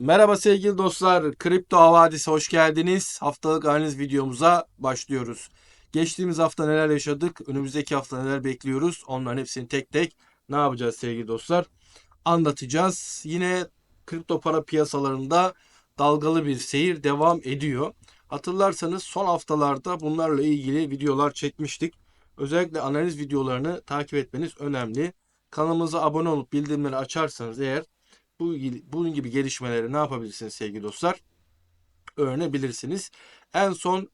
Merhaba sevgili dostlar, Kripto Havadis'e hoş geldiniz. Haftalık analiz videomuza başlıyoruz. Geçtiğimiz hafta neler yaşadık, önümüzdeki hafta neler bekliyoruz, onların hepsini tek tek ne yapacağız sevgili dostlar? Anlatacağız. Yine kripto para piyasalarında dalgalı bir seyir devam ediyor. Hatırlarsanız son haftalarda bunlarla ilgili videolar çekmiştik. Özellikle analiz videolarını takip etmeniz önemli. Kanalımıza abone olup bildirimleri açarsanız eğer bu bunun gibi gelişmeleri ne yapabilirsiniz sevgili dostlar? Öğrenebilirsiniz. En son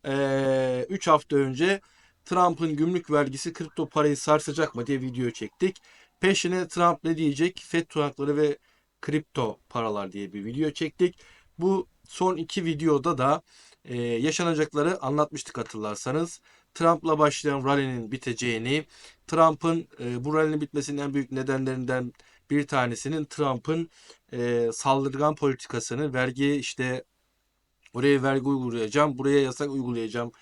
3 hafta önce Trump'ın gümrük vergisi kripto parayı sarsacak mı diye video çektik. Peşine Trump ne diyecek? FED tutanakları ve kripto paralar diye bir video çektik. Bu son iki videoda da e, yaşanacakları anlatmıştık hatırlarsanız. Trump'la başlayan rally'nin biteceğini, Trump'ın e, bu rally'nin bitmesinin en büyük nedenlerinden bir tanesinin Trump'ın e, saldırgan politikasını, vergi işte oraya vergi uygulayacağım, buraya yasak uygulayacağım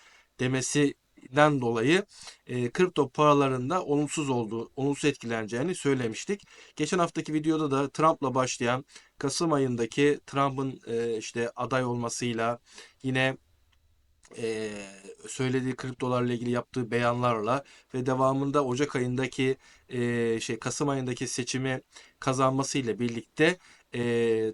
demesinden dolayı e, kripto paralarında olumsuz olduğu, olumsuz etkileneceğini söylemiştik. Geçen haftaki videoda da Trump'la başlayan Kasım ayındaki Trump'ın e, işte aday olmasıyla yine e, söylediği kriptolarla ilgili yaptığı beyanlarla ve devamında Ocak ayındaki e, şey Kasım ayındaki seçimi kazanmasıyla birlikte e,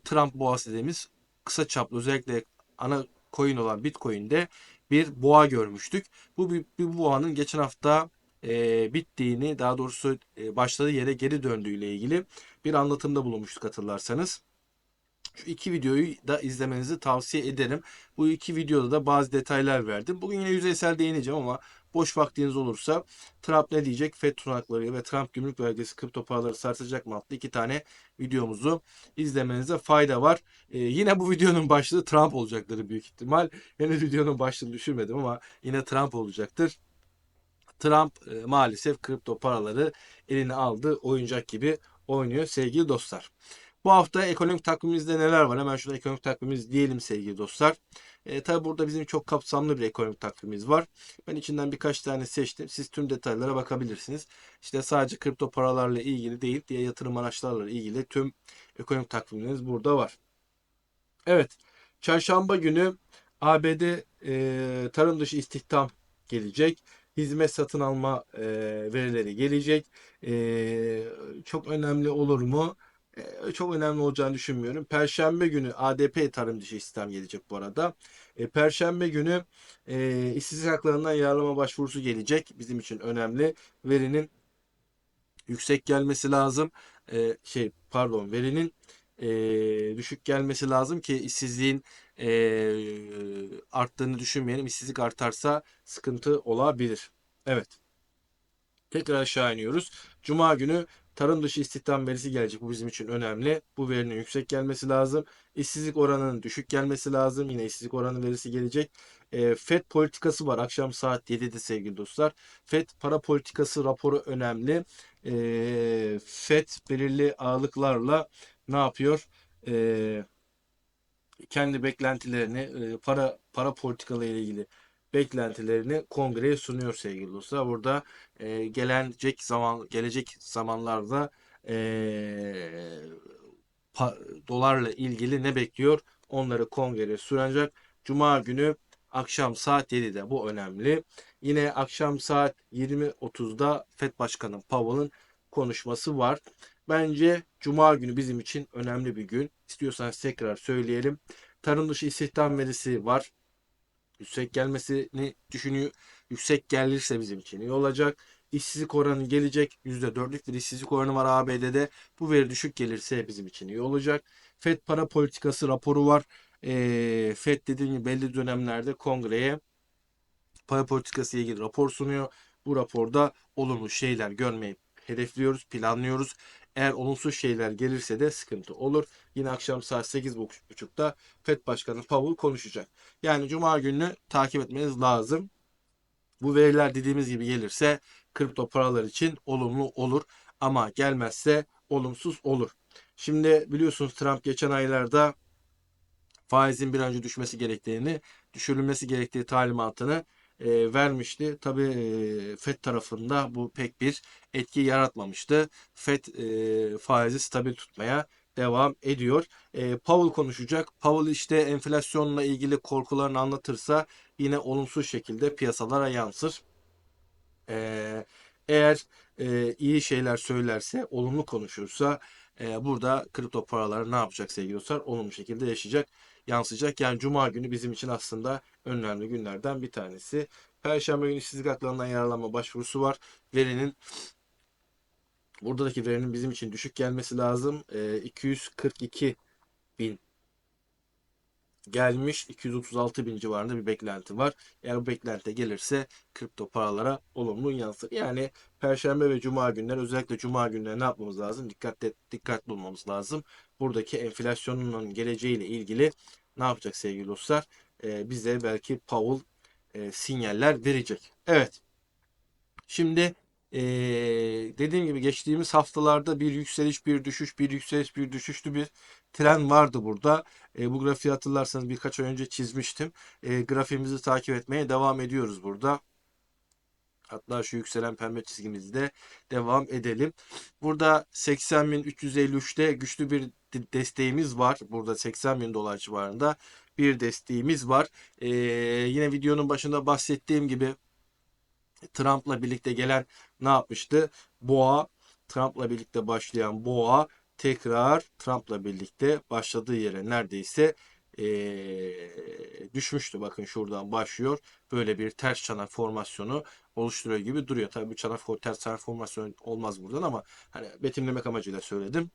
Trump boğası dediğimiz kısa çaplı özellikle ana coin olan Bitcoin'de bir boğa görmüştük. Bu bir, bir boğanın geçen hafta e, bittiğini daha doğrusu e, başladığı yere geri döndüğüyle ilgili bir anlatımda bulunmuştuk hatırlarsanız. Şu iki videoyu da izlemenizi tavsiye ederim. Bu iki videoda da bazı detaylar verdim. Bugün yine yüzeysel değineceğim ama boş vaktiniz olursa Trump ne diyecek? FED tutanakları ve Trump gümrük vergisi kripto paraları sarsacak mı adlı iki tane videomuzu izlemenize fayda var. Ee, yine bu videonun başlığı Trump olacaktır büyük ihtimal. Henüz videonun başlığını düşürmedim ama yine Trump olacaktır. Trump e, maalesef kripto paraları eline aldı. Oyuncak gibi oynuyor sevgili dostlar. Bu hafta ekonomik takvimimizde neler var? Hemen şurada ekonomik takvimimiz diyelim sevgili dostlar. E, tabi burada bizim çok kapsamlı bir ekonomik takvimimiz var. Ben içinden birkaç tane seçtim. Siz tüm detaylara bakabilirsiniz. İşte sadece kripto paralarla ilgili değil, diye yatırım araçlarla ilgili tüm ekonomik takvimlerimiz burada var. Evet, çarşamba günü ABD e, tarım dışı istihdam gelecek hizmet satın alma e, verileri gelecek. E, çok önemli olur mu? E, çok önemli olacağını düşünmüyorum. Perşembe günü ADP tarım dışı istihdam gelecek bu arada. E, Perşembe günü e, işsizlik haklarından yararlama başvurusu gelecek. Bizim için önemli. Verinin yüksek gelmesi lazım. E, şey pardon verinin e, düşük gelmesi lazım ki işsizliğin e, arttığını düşünmeyelim. İşsizlik artarsa sıkıntı olabilir. Evet. Tekrar aşağı iniyoruz. Cuma günü tarım dışı istihdam verisi gelecek. Bu bizim için önemli. Bu verinin yüksek gelmesi lazım. İşsizlik oranının düşük gelmesi lazım. Yine işsizlik oranı verisi gelecek. E, FED politikası var. Akşam saat 7'de sevgili dostlar. FED para politikası raporu önemli. E, FED belirli ağırlıklarla ne yapıyor? E, kendi beklentilerini e, para para politikaları ilgili beklentilerini kongreye sunuyor sevgili dostlar. Burada e, gelecek zaman gelecek zamanlarda e, pa, dolarla ilgili ne bekliyor? Onları kongreye sunacak. Cuma günü akşam saat 7'de bu önemli. Yine akşam saat 20.30'da FED Başkanı Powell'ın konuşması var. Bence Cuma günü bizim için önemli bir gün. İstiyorsanız tekrar söyleyelim. Tarım dışı istihdam verisi var yüksek gelmesini düşünüyor. Yüksek gelirse bizim için iyi olacak. İşsizlik oranı gelecek. %4'lük bir işsizlik oranı var ABD'de. Bu veri düşük gelirse bizim için iyi olacak. FED para politikası raporu var. E, FED dediğim gibi belli dönemlerde kongreye para politikası ile ilgili rapor sunuyor. Bu raporda olumlu şeyler görmeyi hedefliyoruz, planlıyoruz. Eğer olumsuz şeyler gelirse de sıkıntı olur. Yine akşam saat 8.30'da FED Başkanı Powell konuşacak. Yani Cuma gününü takip etmeniz lazım. Bu veriler dediğimiz gibi gelirse kripto paralar için olumlu olur. Ama gelmezse olumsuz olur. Şimdi biliyorsunuz Trump geçen aylarda faizin bir önce düşmesi gerektiğini, düşürülmesi gerektiği talimatını e, vermişti. Tabi e, FED tarafında bu pek bir etki yaratmamıştı. FED e, faizi stabil tutmaya devam ediyor. E, Powell konuşacak. Powell işte enflasyonla ilgili korkularını anlatırsa yine olumsuz şekilde piyasalara yansır. E, eğer e, iyi şeyler söylerse, olumlu konuşursa e, burada kripto paralar ne yapacak sevgili dostlar? Olumlu şekilde yaşayacak, yansıyacak. Yani Cuma günü bizim için aslında önemli günlerden bir tanesi. Perşembe günü işsizlik haklarından yararlanma başvurusu var. Verinin buradaki verinin bizim için düşük gelmesi lazım. E, 242 bin gelmiş 236 bin civarında bir beklenti var. Eğer bu beklenti gelirse kripto paralara olumlu yansır. Yani Perşembe ve Cuma günleri özellikle Cuma günleri ne yapmamız lazım? Dikkatli, dikkatli olmamız lazım. Buradaki enflasyonun geleceğiyle ilgili ne yapacak sevgili dostlar? Ee, bize belki Powell e, sinyaller verecek. Evet. Şimdi ee, dediğim gibi geçtiğimiz haftalarda bir yükseliş, bir düşüş, bir yükseliş, bir düşüşlü bir tren vardı burada. E, bu grafiği hatırlarsanız birkaç ay önce çizmiştim. E, grafiğimizi takip etmeye devam ediyoruz burada. Hatta şu yükselen pembe çizgimizde devam edelim. Burada 80.353'te güçlü bir desteğimiz var. Burada 80 bin dolar civarında bir desteğimiz var. Ee, yine videonun başında bahsettiğim gibi Trump'la birlikte gelen ne yapmıştı? Boğa, Trump'la birlikte başlayan boğa tekrar Trump'la birlikte başladığı yere neredeyse ee, düşmüştü. Bakın şuradan başlıyor. Böyle bir ters çanak formasyonu oluşturuyor gibi duruyor. Tabii bu çanak ters çanak formasyonu olmaz buradan ama hani betimlemek amacıyla söyledim.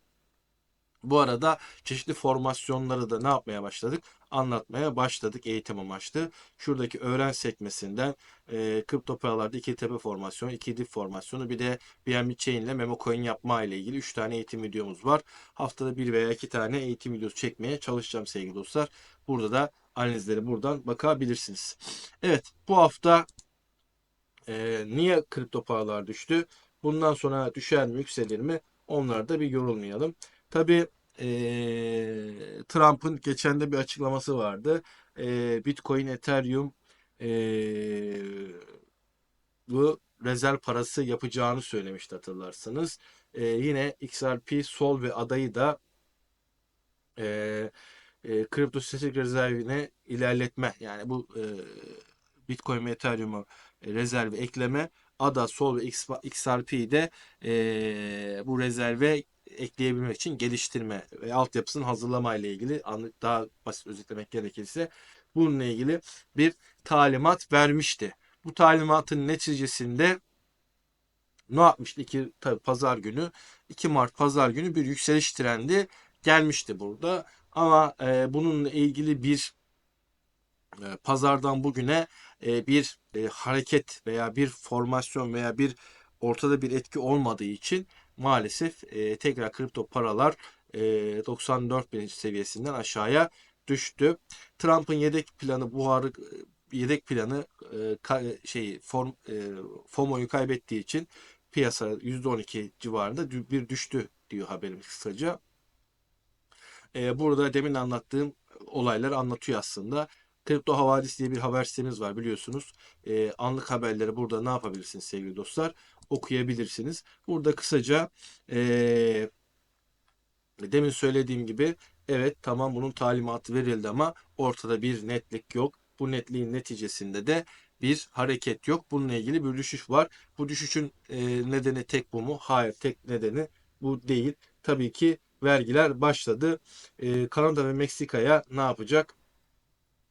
Bu arada çeşitli formasyonları da ne yapmaya başladık? Anlatmaya başladık eğitim amaçlı. Şuradaki öğren sekmesinden e, kripto paralarda iki tepe formasyonu, iki dip formasyonu bir de BNB Chain ile memo coin yapma ile ilgili 3 tane eğitim videomuz var. Haftada bir veya iki tane eğitim videosu çekmeye çalışacağım sevgili dostlar. Burada da analizleri buradan bakabilirsiniz. Evet bu hafta e, niye kripto paralar düştü? Bundan sonra düşer mi yükselir mi? Onlarda bir yorulmayalım. Tabi e, Trump'ın geçen de bir açıklaması vardı. E, Bitcoin, Ethereum e, bu rezerv parası yapacağını söylemişti hatırlarsanız. E, yine XRP, Sol ve adayı da e, e, kripto statik rezervine ilerletme yani bu e, Bitcoin ve Ethereum'u rezerve ekleme ADA, Sol ve XRP'yi de e, bu rezerve ekleyebilmek için geliştirme ve altyapısının hazırlama ile ilgili daha basit özetlemek gerekirse bununla ilgili bir talimat vermişti. Bu talimatın neticesinde ne yapmıştı? İki, tabi pazar günü 2 Mart pazar günü bir yükseliş trendi gelmişti burada. Ama e, bununla ilgili bir e, pazardan bugüne e, bir e, hareket veya bir formasyon veya bir ortada bir etki olmadığı için maalesef e, tekrar kripto paralar e, 94 bin seviyesinden aşağıya düştü. Trump'ın yedek planı buharı e, yedek planı e, ka, şey form e, FOMO'yu kaybettiği için piyasa %12 civarında bir düştü diyor haberimiz kısaca. E, burada demin anlattığım olayları anlatıyor aslında. Kripto Havadis diye bir haber sitemiz var biliyorsunuz. E, anlık haberleri burada ne yapabilirsiniz sevgili dostlar? Okuyabilirsiniz. Burada kısaca e, demin söylediğim gibi evet tamam bunun talimatı verildi ama ortada bir netlik yok. Bu netliğin neticesinde de bir hareket yok. Bununla ilgili bir düşüş var. Bu düşüşün e, nedeni tek bu mu? Hayır tek nedeni bu değil. Tabii ki vergiler başladı. E, Kanada ve Meksika'ya ne yapacak?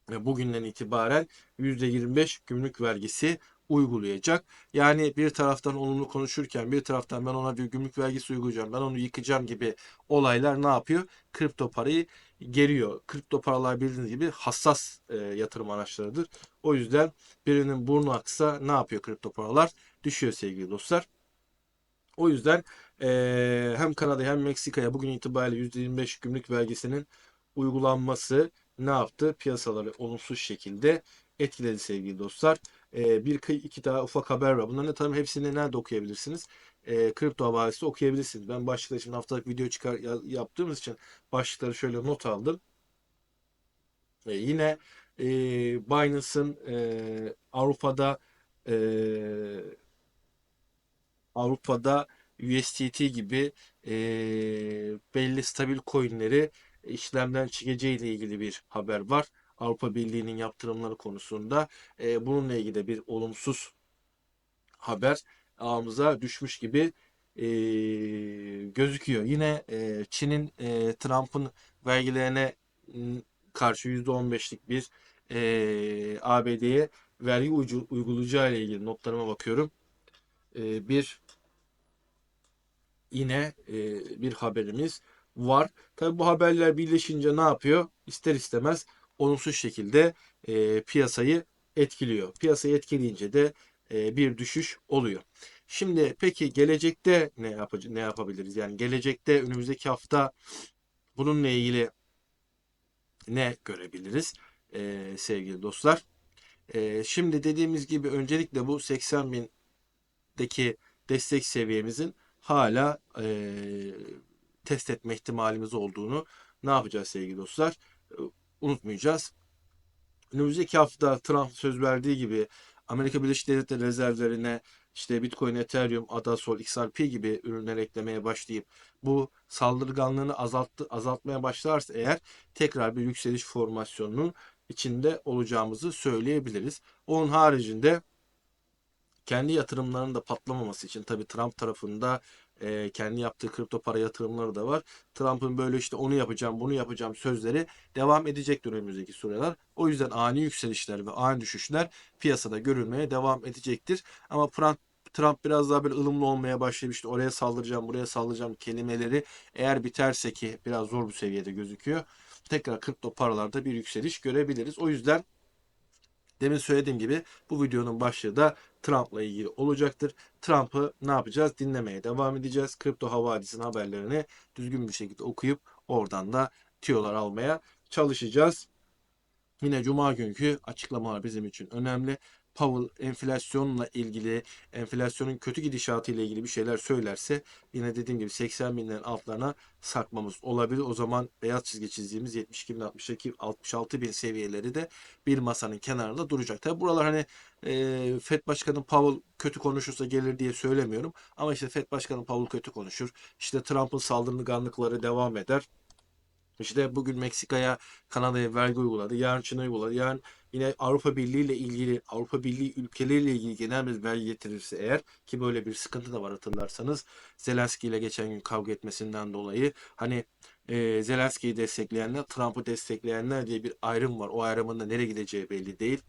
Bugünden itibaren %25 gümrük vergisi uygulayacak. Yani bir taraftan olumlu konuşurken bir taraftan ben ona bir gümrük vergisi uygulayacağım, ben onu yıkacağım gibi olaylar ne yapıyor? Kripto parayı geriyor. Kripto paralar bildiğiniz gibi hassas e, yatırım araçlarıdır. O yüzden birinin burnu aksa ne yapıyor kripto paralar? Düşüyor sevgili dostlar. O yüzden e, hem Kanada hem Meksika'ya bugün itibariyle %25 gümrük vergisinin uygulanması ne yaptı? Piyasaları olumsuz şekilde etkiledi sevgili dostlar. E, bir iki daha ufak haber var. Bunların tabii hepsini nerede okuyabilirsiniz? E, kripto havarisi okuyabilirsiniz. Ben başlıkları şimdi haftalık video çıkar yaptığımız için başlıkları şöyle not aldım. E, yine e, Binance'ın e, Avrupa'da e, Avrupa'da USDT gibi e, belli stabil coinleri işlemden çekeceği ile ilgili bir haber var. Avrupa Birliği'nin yaptırımları konusunda e, bununla ilgili de bir olumsuz haber ağımıza düşmüş gibi e, gözüküyor. Yine e, Çin'in e, Trump'ın vergilerine karşı %15'lik bir e, ABD'ye vergi uygulayacağı ile ilgili notlarıma bakıyorum. E, bir yine e, bir haberimiz var. Tabi bu haberler birleşince ne yapıyor? İster istemez olumsuz şekilde e, piyasayı etkiliyor. Piyasayı etkileyince de e, bir düşüş oluyor. Şimdi peki gelecekte ne yapacağız, ne yapabiliriz? Yani gelecekte önümüzdeki hafta bununla ilgili ne görebiliriz e, sevgili dostlar? E, şimdi dediğimiz gibi öncelikle bu 80 bindeki destek seviyemizin hala e, test etme ihtimalimiz olduğunu ne yapacağız sevgili dostlar? E, unutmayacağız. Önümüzdeki hafta Trump söz verdiği gibi Amerika Birleşik Devletleri rezervlerine işte Bitcoin, Ethereum, ADA, Sol, XRP gibi ürünler eklemeye başlayıp bu saldırganlığını azalttı, azaltmaya başlarsa eğer tekrar bir yükseliş formasyonunun içinde olacağımızı söyleyebiliriz. Onun haricinde kendi yatırımlarının da patlamaması için tabii Trump tarafında e, kendi yaptığı kripto para yatırımları da var. Trump'ın böyle işte onu yapacağım, bunu yapacağım sözleri devam edecek önümüzdeki süreler. O yüzden ani yükselişler ve ani düşüşler piyasada görülmeye devam edecektir. Ama Trump Trump biraz daha böyle ılımlı olmaya başladı. İşte oraya saldıracağım, buraya saldıracağım kelimeleri eğer biterse ki biraz zor bir seviyede gözüküyor. Tekrar kripto paralarda bir yükseliş görebiliriz. O yüzden Demin söylediğim gibi bu videonun başlığı da Trump'la ilgili olacaktır. Trump'ı ne yapacağız? Dinlemeye devam edeceğiz. Kripto havadisinin haberlerini düzgün bir şekilde okuyup oradan da tüyolar almaya çalışacağız. Yine cuma günkü açıklamalar bizim için önemli. Powell enflasyonla ilgili, enflasyonun kötü gidişatı ile ilgili bir şeyler söylerse yine dediğim gibi 80 binlerin altlarına sarkmamız olabilir. O zaman beyaz çizgi çizdiğimiz 72 bin, 62, 66 bin seviyeleri de bir masanın kenarında duracak. Tabi buralar hani e, FED Başkanı Powell kötü konuşursa gelir diye söylemiyorum. Ama işte FED Başkanı Powell kötü konuşur. İşte Trump'ın saldırganlıkları devam eder. İşte bugün Meksika'ya, Kanada'ya vergi uyguladı. Yarın Çin'e uyguladı. Yarın yine Avrupa Birliği ile ilgili, Avrupa Birliği ülkeleriyle ilgili genel bir vergi getirirse eğer ki böyle bir sıkıntı da var hatırlarsanız Zelenski ile geçen gün kavga etmesinden dolayı hani e, Zelenski'yi destekleyenler, Trump'ı destekleyenler diye bir ayrım var. O ayrımın da nereye gideceği belli değil.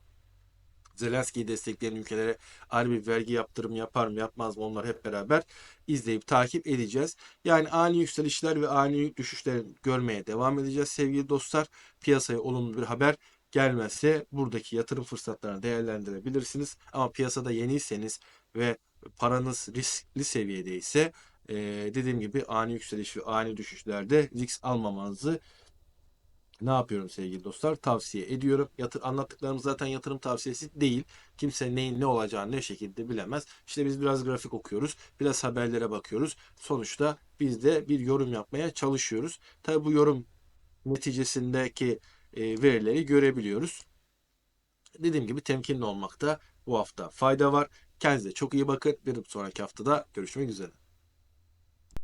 Zelenski'yi destekleyen ülkelere ayrı bir vergi yaptırım yapar mı yapmaz mı onlar hep beraber izleyip takip edeceğiz. Yani ani yükselişler ve ani düşüşler görmeye devam edeceğiz sevgili dostlar. Piyasaya olumlu bir haber gelmezse buradaki yatırım fırsatlarını değerlendirebilirsiniz. Ama piyasada yeniyseniz ve paranız riskli seviyedeyse e, dediğim gibi ani yükseliş ve ani düşüşlerde risk almamanızı ne yapıyorum sevgili dostlar? Tavsiye ediyorum. Yatır, anlattıklarım zaten yatırım tavsiyesi değil. Kimse neyin ne olacağını ne şekilde bilemez. İşte biz biraz grafik okuyoruz. Biraz haberlere bakıyoruz. Sonuçta biz de bir yorum yapmaya çalışıyoruz. Tabi bu yorum neticesindeki e, verileri görebiliyoruz. Dediğim gibi temkinli olmakta bu hafta fayda var. Kendinize çok iyi bakın. Bir sonraki haftada görüşmek üzere.